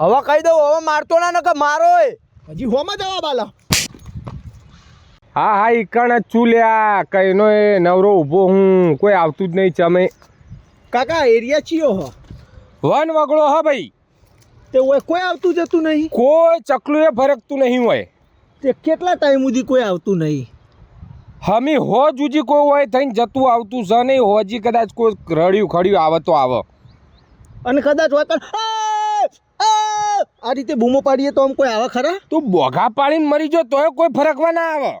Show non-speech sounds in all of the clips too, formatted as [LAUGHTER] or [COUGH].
હવે કહી દઉં હવે મારતો ના ને મારો એ. હજી હોમાં જવાબ આલો. હા હા ઈકણ જ છું લ્યા. કઈનો એ નવરો ઊભો હું કોઈ આવતું જ નહીં ચમે. કાકા એરિયા ચિયો હો? વન વગડો હા ભાઈ. તે ઓય કોઈ આવતું જતું નહીં? કોઈ ચકલું એ ફરકતું નહીં હોય. તે કેટલા ટાઈમ સુધી કોઈ આવતું નહીં? હમી હો જુજી કોઈ હોય થઈને જતું આવતું છે નહીં. હોજી કદાચ કોઈ રડ્યું ખડ્યું આવે તો આવે. અને કદાચ હોય તો આ! રીતે બૂમો પાડીએ તો આમ કોઈ આવે ખરા? તું બોઘા પાડીને મરી જો તોય કોઈ ફરકવા ના આવે.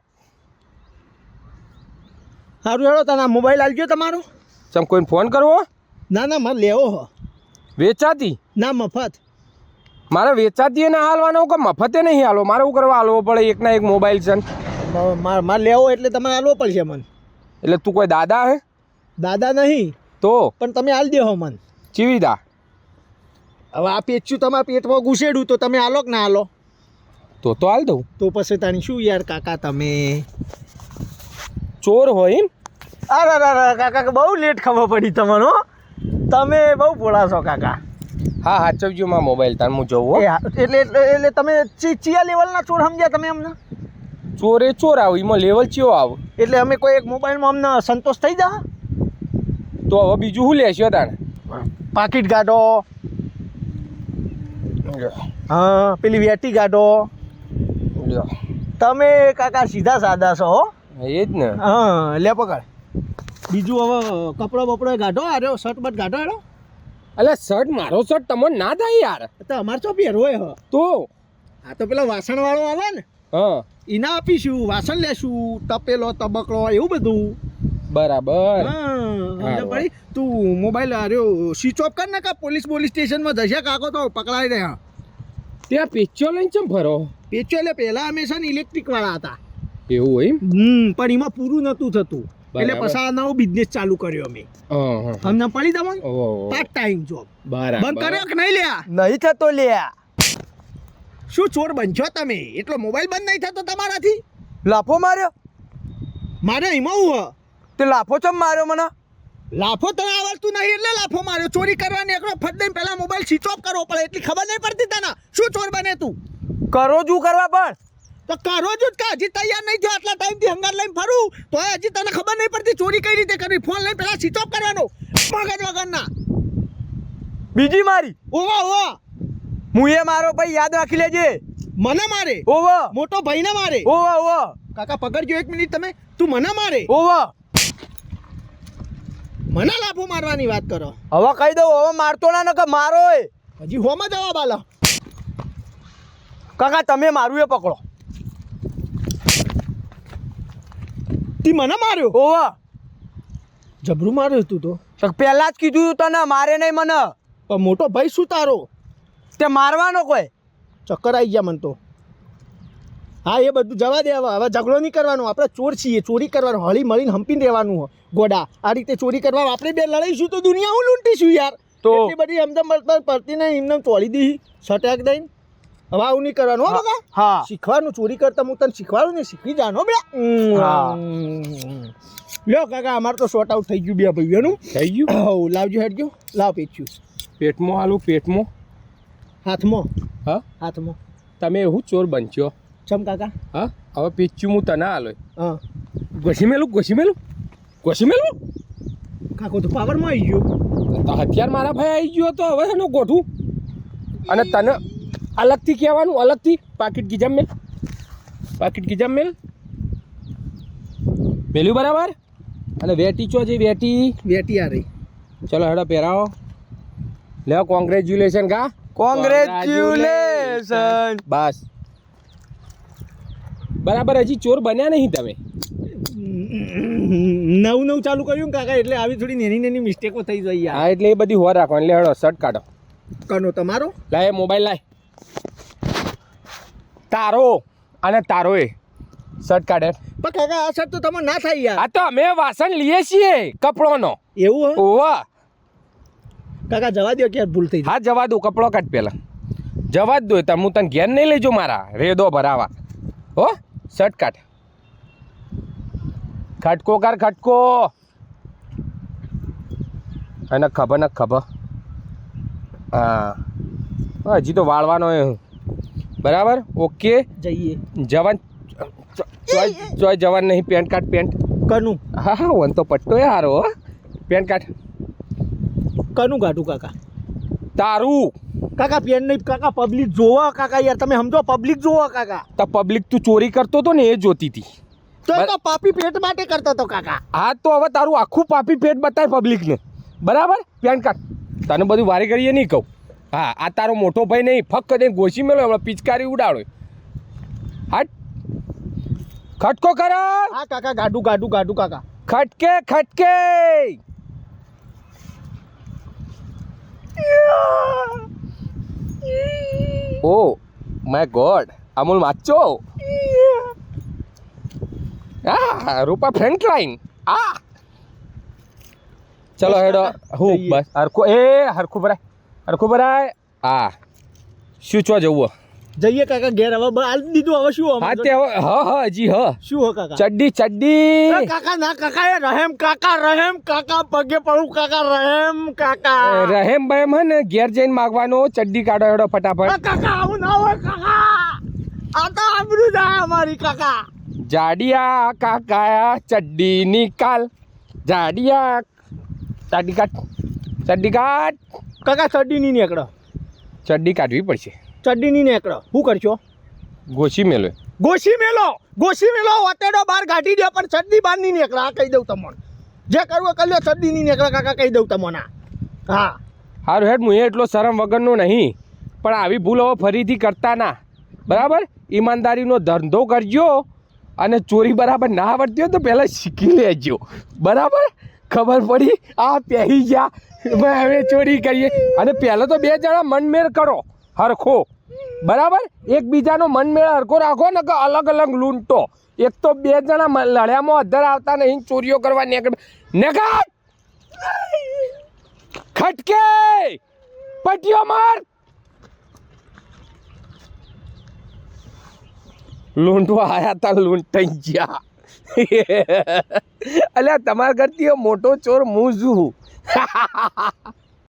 સારું હેડો તને મોબાઈલ મોબાઈલ આલજો તમારો? ચમ કોઈને ફોન કરવો? ના ના મારે લેવો હો. વેચાતી? ના મફત. મારે વેચાતી એને હાલવાનો કે મફતે નહીં હાલો? મારે શું કરવા હાલવો પડે? એકના એક મોબાઈલ છે મારે લેવો એટલે તમારે હાલવો પડશે મને. એટલે તું કોઈ દાદા હે? દાદા નહીં. તો? પણ તમે હાલ દેહો મને. ચીવીદા. હવે આ પેચ્યું તમારા પેટમાં ઘૂસેડું તો તમે આલો કે ના આલો? તો તો હાલ દઉં. તો પછી તાણી શું યાર કાકા તમે? ચોર હોય એમ? અરે અરે કાકા બહુ લેટ ખબર પડી તમને તમે બહુ ભોળા છો કાકા. હા હાચવજો માં મોબાઈલ તાર હું જોઉં એટલે એટલે તમે ચિયા લેવલના ચોર સમજ્યા તમે અમને? ચોરે ચોર આવ એમાં લેવલ ચિયો આવ. એટલે અમે કોઈ એક મોબાઈલમાં અમને સંતોષ થઈ જા તો હવે બીજું શું લેશો તાણે? પાકીટ ગાડો હા પેલી વેટી કાઢો. તમે કાકા સીધા સાદા છો હો. એ જ ને. હા લે પકડ. બીજું હવે કપડો બપડો ગાઢો આર્યો શર્ટ બટ ગાઢો આર્યો અલે શર્ટ મારો શર્ટ તમને ના થાય યાર. તો અમારે તો પહેરવો હ તો? આ તો પેલા વાસણ વાળો આવે ને હા. એના આપીશું વાસણ લેશું તપેલો તબકડો એવું બધું. બરાબર. હા પડી તું મોબાઈલ આર્યો સ્વિચ ઓફ કર ને કા પોલીસ પોલીસ સ્ટેશનમાં જશે કાકો તો પકડાઈ રહ્યા. ત્યાં પિક્ચર લઈને ચમ ફરો? પેચો એટલે પહેલા અમે છે ને ઇલેક્ટ્રિક વાળા હતા. એવું હોય એમ? હમ પણ એમાં પૂરું નતું થતું. એટલે પસાર પછી નવો બિઝનેસ ચાલુ કર્યો અમે. તમને પડી તમને પાર્ટ ટાઈમ જોબ બરાબર. બંધ કર્યો કે નહીં લ્યા? નહીં થતો લ્યા. શું ચોર બનશો તમે? એટલો મોબાઈલ બંધ નહીં થતો તમારાથી? લાફો માર્યો? મારે એમાં હું હ? તે લાફો ચમ માર્યો મને? લાફો તને આવડતું નહીં એટલે લાફો માર્યો. ચોરી કરવાની એકડો ફટ દઈને પહેલા મોબાઈલ સ્વિચ ઓફ કરવો પડે એટલી ખબર નહીં પડતી તને. શું ચોર બને તું? કરો જુ કરવા પણ. તો કરો જ કે હજી તૈયાર નહીં થયો આટલા ટાઈમથી હંગાર લઈને ફરું. તો હજી તને ખબર નહીં પડતી ચોરી કઈ રીતે કરવી. ફોન લઈને પહેલા સ્વિચ ઓફ કરવાનો. મગજ વગરના. બીજી મારી. ઓવા ઓવા હું એ મારો ભાઈ યાદ રાખી લેજે. મને મારે? ઓવો મોટો ભાઈને મારે? ઓવો ઓવો કાકા પકડજો એક મિનિટ તમે. તું મને મારે? ઓવો મને લાફો મારવાની વાત કરો. હવે કહી દઉં હવે મારતો ના નકર મારો હજી હોમાં જવાબ આલો. કાકા તમે મારું એ પકડો. તી મને માર્યો? ઓવો જબરું માર્યું તું તો. પહેલા જ કીધું તને મારે નહીં મને. પણ મોટો ભાઈ શું તારો? તે મારવાનો કોઈ. ચક્કર આવી ગયા મને તો. હા એ બધું જવા દે. હવે ઝઘડો નહીં કરવાનો. આપણે ચોર છીએ. ચોરી કરવાનું. હળી મળીને હંપીને રહેવાનું ગોડા. આ રીતે ચોરી કરવા આપણે બે લડાઈશું તો દુનિયા હું લૂંટીશું યાર. તો? એટલી બધી અમદમ પડતી નહીં. એમને ચોળી દીધી સટેક દઈને. હવે આવું નહીં કરવાનું હો હા શીખવાનું ચોરી કરતા હું તને શીખવાડું ને શીખી જાનો બે હા. લ્યો કાકા અમારે તો શોર્ટ આઉટ થઈ ગયું બે ભાઈઓનું. થઈ ગયું? હઉ, લાવજો હેડજો. લાવ પેચ્યું પેટમાં હાલું પેટમાં? હાથમાં. હા? હાથમાં. તમે એવું ચોર બનશો? ચમ કાકા? હા? હવે પીચ્યું હું તને હાલો હા. ઘસી મેલું? ઘસી મેલું? ઘસી મેલું? કાકો તો પાવરમાં આવી ગયો. તો હથિયાર મારા ભાઈ આવી ગયો તો હવે એનો ગોઠું અને તને અલગથી કહેવાનું અલગથી? પાકીટ ગીજામ મેલ. પાકીટ ગીજામ મેલ. મેલ્યું બરાબર? અને વેટી ચો જે વેટી? વેટી આ રહી. ચલો હેડો પહેરાવો. લે કોંગ્રેચ્યુલેશન કા કોંગ્રેચ્યુલેશન બસ. બરાબર હજી ચોર બન્યા નહીં તમે? નવું નવું ચાલુ કર્યું ને કાકા એટલે આવી થોડી નેની નેની મિસ્ટેકો થઈ જઈ હા એટલે એ બધી હોર રાખો એટલે હેડો શર્ટ કાઢો. કનો તમારો? લાય મોબાઈલ લાય. તારો અને તારો એ શર્ટ કાઢે. પણ કાકા આ શર્ટ તો તમે ના થાય યાર. આ તો અમે વાસણ લઈએ છીએ કપડોનો. એવું હે? ઓવા કાકા જવા દો કે ભૂલ થઈ હા જવા દો કપડો કાઢ પહેલાં. જવા જ દો તમે હું તને ઘેર નહીં લેજો મારા. રેદો ભરાવા. હો? શર્ટ કાઢ. ખટકો કર ખટકો અને ખબર ન ખબર. હા. હજી તો વાળવાનો બરાબર? ઓકે. જઈએ. જવાન જોય ચોય જવાન નહીં પેન્ટ કાર્ડ પેન્ટ. કનું. હા હા વન તો પટ્ટો એ હારો પેન્ટ કાર્ડ કનું ગાઢું કાકા? તારું. કાકા પેન નહીં કાકા પબ્લિક જોવો કાકા યાર તમે સમજો પબ્લિક જોવો કાકા. તો પબ્લિક તું ચોરી કરતો હતો ને એ જોતી હતી. તો એ તો પાપી પેટ માટે કરતો હતો કાકા. હા તો હવે તારું આખું પાપી પેટ બતાય પબ્લિકને બરાબર? પેન કાર્ડ તને બધું વારી કરીએ નહીં કહું. હા આ તારો મોટો ભાઈ નહીં ફક્ત દઈને ગોશી મેળો હમણાં પિચકારી ઉડાડો. હટ. ખટકો કરો. હા કાકા ગાડું ગાડું ગાડું કાકા. ખટકે ખટકે. Oh my God Amul macho? આ રૂપા ફ્રન્ટ લાઈન આ ચલો હેડો હું. બસ. હરખું એ હરખું ભરાય. હરખું ભરાય. આ શું ચો જવું જઈએ કાકા ઘેર હવે. બ- દીધું હવે શું હા તે હવે હ હ જી હ. શું હ કાકા? ચડ્ડી ચડ્ડી. કાકા ના કાકા એ રહેમ કાકા રહેમ કાકા પગે પડું કાકા રહેમ કાકા. રહેમ બહેમ હે ને ઘેર જઈને માગવાનો ચડ્ડી કાઢો એડો ફટાફટ. કાકા આવું ના હોય કાકા. આ તો આબરૂ જાય અમારી કાકા. જાડિયા કાકા ચડ્ડી નિકાલ. જાડિયા ચડ્ડી કાઢ ચડ્ડી કાઢ. કાકા ચડ્ડી નહીં નીકળો. ચડ્ડી કાઢવી પડશે. ચડ્ડી નહીં નીકળો. શું કરશો? ગોશી મેલો. ગોશી મેલો. ગોશી મેલો વતેડો બહાર કાઢી દે પણ ચડ્ડી બહાર નહીં નીકળે. આ કહી દઉં તમને. જે કરવું કરી લો ચડ્ડી નહીં નીકળે કાકા કહી દઉં તમને હા. હારું હેડ હું એટલો શરમ વગરનો નહીં પણ આવી ભૂલ હવે ફરીથી કરતા ના. બરાબર? ઈમાનદારીનો ધંધો કરજો અને ચોરી બરાબર ના આવડતી હોય તો પહેલાં શીખી લેજો. બરાબર? ખબર પડી? આ પહેરી ગયા. હવે ચોરી કરીએ. અને પહેલાં તો બે જણા મનમેળ કરો. હરખો. બરાબર? એકબીજાનો મનમેળ હરખો રાખો ને કે અલગ અલગ લૂંટો. એક તો બે જણા લડ્યામાં અધર આવતા નહીં, ચોરીઓ કરવા નીકળે નેગા ખટકે! પટીઓ માર! લૂંટવા આયા તા, લૂંટાઈ ગયા. [LAUGHS] અલ્યા, તમારા એ મોટો ચોર હું છું. [LAUGHS]